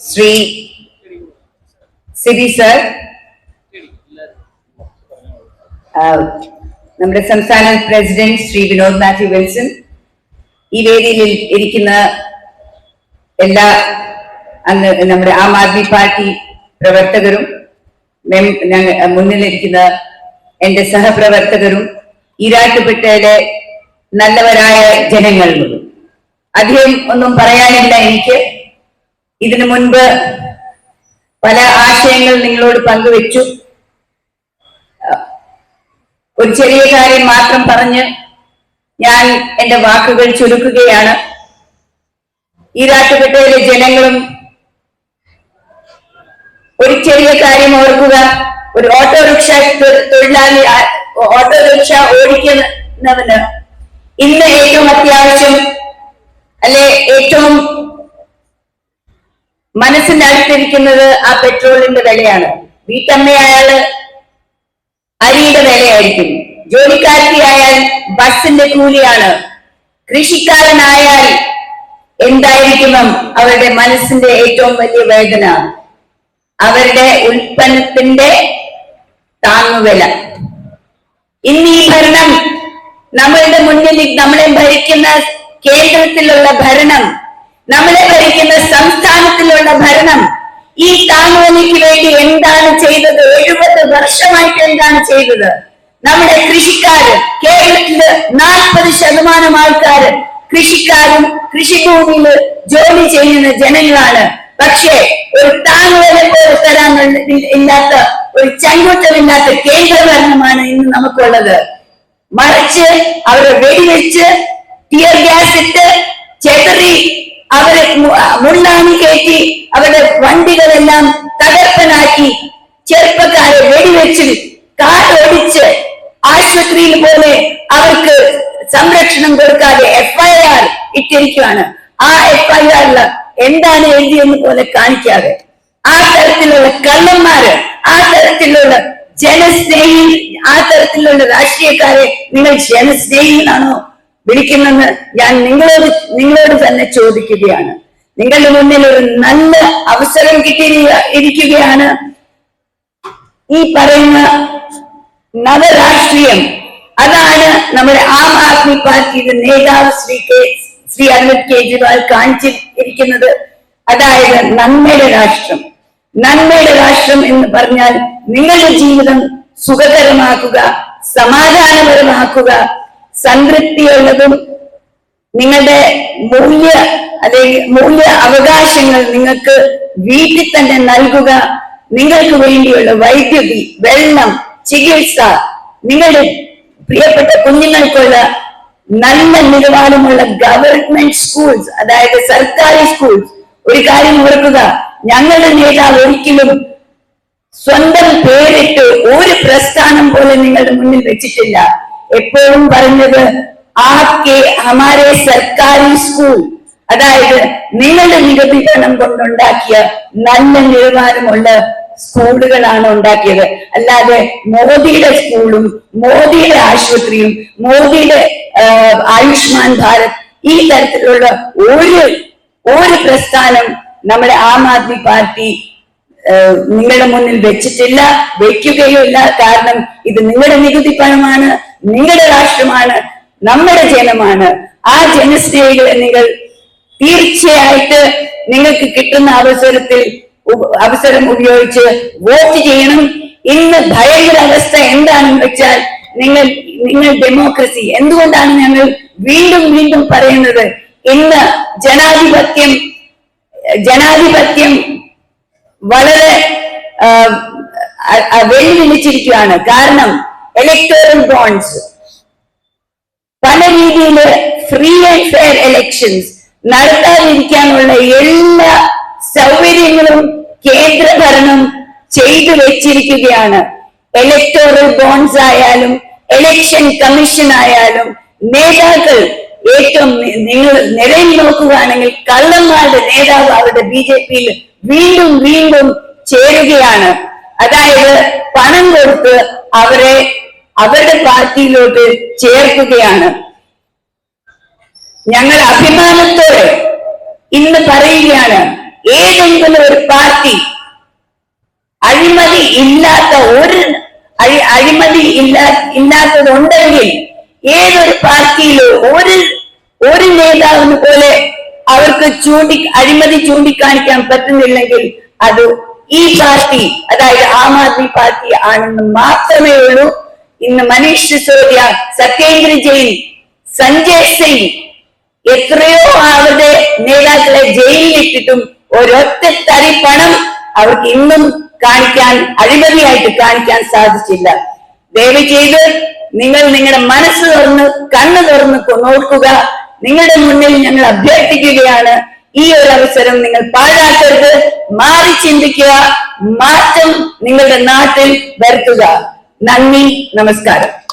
Shri Sibi sir. നമ്മുടെ സംസ്ഥാന president Shri Vinod Mathew Wilson. ഈ വേദിയിൽ ഇരിക്കുന്ന എല്ലാ അന്ന് നമ്മുടെ ആം ആദ്മി പാർട്ടി പ്രവർത്തകരും മുന്നിലിരിക്കുന്ന എന്റെ സഹപ്രവർത്തകരും ഈരാട്ടുപെട്ടയിലെ നല്ലവരായ ജനങ്ങളും. അധികം ഒന്നും പറയാനില്ല എനിക്ക്. ഇതിനു മുൻപ് പല ആശയങ്ങൾ നിങ്ങളോട് പങ്കുവെച്ചു. ഒരു ചെറിയ കാര്യം മാത്രം പറഞ്ഞ് ഞാൻ എന്റെ വാക്കുകൾ ചുരുക്കുകയാണ്. ഈ ഈരാട്ടുപെട്ടയിലെ ജനങ്ങളും ഒരു ചെറിയ കാര്യം ഓർക്കുക. ഒരു ഓട്ടോറിക്ഷ തൊഴിലാളി ഓട്ടോറിക്ഷ ഓടിക്കുന്നവന് ഇന്ന് ഏറ്റവും അത്യാവശ്യം അല്ലെ ഏറ്റവും മനസ്സിന്റെ അടുത്തിരിക്കുന്നത് ആ പെട്രോളിന്റെ വിലയാണ്. വീട്ടമ്മയായാൽ അരിയുടെ വിലയായിരിക്കും. ജോലിക്കാരിയായാൽ ബസിന്റെ കൂലിയാണ്. കൃഷിക്കാരനായാൽ എന്തായിരിക്കണം അവരുടെ മനസ്സിന്റെ ഏറ്റവും വലിയ വേദന? അവരുടെ ഉൽപ്പന്നത്തിന്റെ താങ്ങുവില. ഇന്ന് ഈ ഭരണം നമ്മളുടെ മുന്നിൽ നമ്മളെ ഭരിക്കുന്ന കേന്ദ്രത്തിലുള്ള ഭരണം നമ്മളെ ഭരിക്കുന്ന സംസ്ഥാനത്തിലുള്ള ഭരണം. ഈ താമോനിക്ക് വേണ്ടി എന്താണ് ചെയ്തത്? എഴുപത് വർഷമായിട്ട് എന്താണ് ചെയ്തത്? നമ്മുടെ കൃഷിക്കാര് കേരളത്തിൽ നാൽപ്പത് ശതമാനം ആൾക്കാര് കൃഷിക്കാരും കൃഷിഭൂമിയിൽ ജോലി ചെയ്യുന്ന ജനങ്ങളാണ്. പക്ഷേ ഒരു താങ്ങുവില പോലെ തരാൻ ഇല്ലാത്ത ഒരു ചങ്കൂറ്റമില്ലാത്ത കേന്ദ്ര ഭരണമാണ് ഇന്ന് നമുക്കുള്ളത്. മറിച്ച് അവരെ വെടിവെച്ച് ടിയർ ഗ്യാസ് ഇട്ട് ചെതറി അവരെ മുള്ളാണി കയറ്റി അവരുടെ വണ്ടികളെല്ലാം തകർപ്പനാക്കി ചെറുപ്പക്കാരെ വെടിവെച്ച് കാറോടിച്ച് ആശുപത്രിയിൽ പോലെ അവർക്ക് സംരക്ഷണം കൊടുക്കാതെ എഫ്ഐആർ ഇട്ടിരിക്കുകയാണ്. ആ എഫ്ഐആറിൽ എന്താണ് എഴുതിയെന്ന് പോലെ കാണിക്കാതെ ആ തരത്തിലുള്ള കള്ളന്മാര് ആ തരത്തിലുള്ള ജനസ്നേഹി ആ തരത്തിലുള്ള രാഷ്ട്രീയക്കാരെ നിങ്ങൾ ജനസ്നേഹികളാണോ? വിളിക്കുന്നെന്ന് ഞാൻ നിങ്ങളോട് നിങ്ങളോട് തന്നെ ചോദിക്കുകയാണ്. നിങ്ങളുടെ മുന്നിൽ ഒരു നല്ല അവസരം കിട്ടി ഇരിക്കുകയാണ്. ഈ പറയുന്ന നവരാഷ്ട്രീയം അതാണ് നമ്മുടെ ആം ആദ്മി പാർട്ടിയുടെ നേതാവ് ശ്രീ കെ ശ്രീ അരവിന്ദ് കെജ്രിവാൾ കാണിച്ചിരിക്കുന്നത്. അതായത് നന്മയുടെ രാഷ്ട്രം. നന്മയുടെ രാഷ്ട്രം എന്ന് പറഞ്ഞാൽ നിങ്ങളുടെ ജീവിതം സുഖകരമാക്കുക സമാധാനപരമാക്കുക സംതൃപ്തിയുള്ളതും നിങ്ങളുടെ മൂല്യ അല്ലെങ്കിൽ മൂല്യ അവകാശങ്ങൾ നിങ്ങൾക്ക് വീട്ടിൽ തന്നെ നൽകുക നിങ്ങൾക്ക് വേണ്ടിയുള്ള വൈദ്യുതി വെള്ളം ചികിത്സ നിങ്ങളുടെ പ്രിയപ്പെട്ട കുഞ്ഞുങ്ങൾക്കുള്ള നല്ല നിലവാരമുള്ള ഗവൺമെന്റ് സ്കൂൾസ് അതായത് സർക്കാരി സ്കൂൾസ് ഒരു കാര്യം ഓർക്കുക ഞങ്ങളുടെ നേതാവ് ഒരിക്കലും സ്വന്തം പേരിട്ട് ഒരു പ്രസ്ഥാനം പോലെ നിങ്ങളുടെ മുന്നിൽ വെച്ചിട്ടില്ല. എപ്പോഴും പറഞ്ഞത് സർക്കാരി സ്കൂൾ അതായത് നിങ്ങളുടെ നികുതി കൊണ്ടുണ്ടാക്കിയ നല്ല നിലവാരമുള്ള സ്കൂളുകളാണ് ഉണ്ടാക്കിയത്. അല്ലാതെ മോദിയുടെ സ്കൂളും മോദിയുടെ ആശുപത്രിയും മോദിയുടെ ആയുഷ്മാൻ ഭാരത് ഈ തരത്തിലുള്ള ഒരു ഒരു പ്രസ്ഥാനം നമ്മുടെ ആം ആദ്മി പാർട്ടി നിങ്ങളുടെ മുന്നിൽ വെച്ചിട്ടില്ല വെക്കുകയുമില്ല. കാരണം ഇത് നിങ്ങളുടെ നികുതി പണമാണ്. നിങ്ങളുടെ രാഷ്ട്രമാണ് നമ്മുടെ ജനമാണ്. ആ ജനസ്നേഹികളെ നിങ്ങൾ തീർച്ചയായിട്ട് നിങ്ങൾക്ക് കിട്ടുന്ന അവസരത്തിൽ അവസരം ഉപയോഗിച്ച് വോട്ട് ചെയ്യണം. ഇന്ന് ഭയങ്കര അവസ്ഥ എന്താണെന്ന് വെച്ചാൽ നിങ്ങൾ നിങ്ങൾ ഡെമോക്രസി. എന്തുകൊണ്ടാണ് ഞങ്ങൾ വീണ്ടും വീണ്ടും പറയുന്നത്? ഇന്ന് ജനാധിപത്യം ജനാധിപത്യം വളരെ വെല്ലുവിളിച്ചിരിക്കുകയാണ്. കാരണം ഇലക്ടോറൽ ബോണ്ട്സ് പല രീതിയിൽ ഫ്രീ ആൻഡ് ഫെയർ ഇലക്ഷൻസ് നടത്താതിരിക്കാനുള്ള എല്ലാ സൗകര്യങ്ങളും കേന്ദ്ര ഭരണം ചെയ്തു വെച്ചിരിക്കുകയാണ്. ഇലക്ടോറൽ ബോൺസ് ആയാലും എലക്ഷൻ കമ്മീഷൻ ആയാലും നേതാക്കൾ ഏറ്റവും നിങ്ങൾ നിലയിൽ നോക്കുകയാണെങ്കിൽ കള്ളന്മാരുടെ നേതാവ് അവരുടെ ബി ജെ പിയിൽ വീണ്ടും വീണ്ടും ചേരുകയാണ്. അതായത് പണം കൊടുത്ത് അവരെ അവരുടെ പാർട്ടിയിലോട്ട് ചേർക്കുകയാണ്. ഞങ്ങൾ അഭിമാനത്തോടെ ഇന്ന് പറയുകയാണ് ഏതെങ്കിലും ഒരു പാർട്ടി അഴിമതി ഇല്ലാത്ത ഒരു അഴി അഴിമതി ഇല്ലാ ഇല്ലാത്തതുണ്ടെങ്കിൽ ഏതൊരു പാർട്ടിയിലോ ഒരു ഒരു നേതാവിന് പോലെ അവർക്ക് ചൂണ്ടി അഴിമതി ചൂണ്ടിക്കാണിക്കാൻ പറ്റുന്നില്ലെങ്കിൽ അത് ഈ പാർട്ടി അതായത് ആം ആദ്മി പാർട്ടി ആണെന്ന് മാത്രമേ ഉള്ളൂ. ഇന്ന് മനീഷ് സിസോദിയ സത്യേന്ദ്ര ജെയിൻ സഞ്ജയ് സിംഗ് എത്രയോ അവരുടെ നേതാക്കളെ ജയിലിലിട്ടിട്ടും ഒരൊറ്റ തരി പണം അവർക്ക് ഇന്നും കാണിക്കാൻ അഴിമതിയായിട്ട് കാണിക്കാൻ സാധിച്ചില്ല. ദയവ് ചെയ്ത് നിങ്ങൾ നിങ്ങളുടെ മനസ്സ് തുറന്ന് കണ്ണു തുറന്ന് നോക്കുക. നിങ്ങളുടെ മുന്നിൽ ഞങ്ങൾ അഭ്യർത്ഥിക്കുകയാണ്. ഈ ഒരു അവസരം നിങ്ങൾ പാഴാക്കരുത്. മാറി ചിന്തിക്കുക. മാറ്റം നിങ്ങളുടെ നാട്ടിൽ വരുത്തുക. നന്ദി നമസ്കാരം.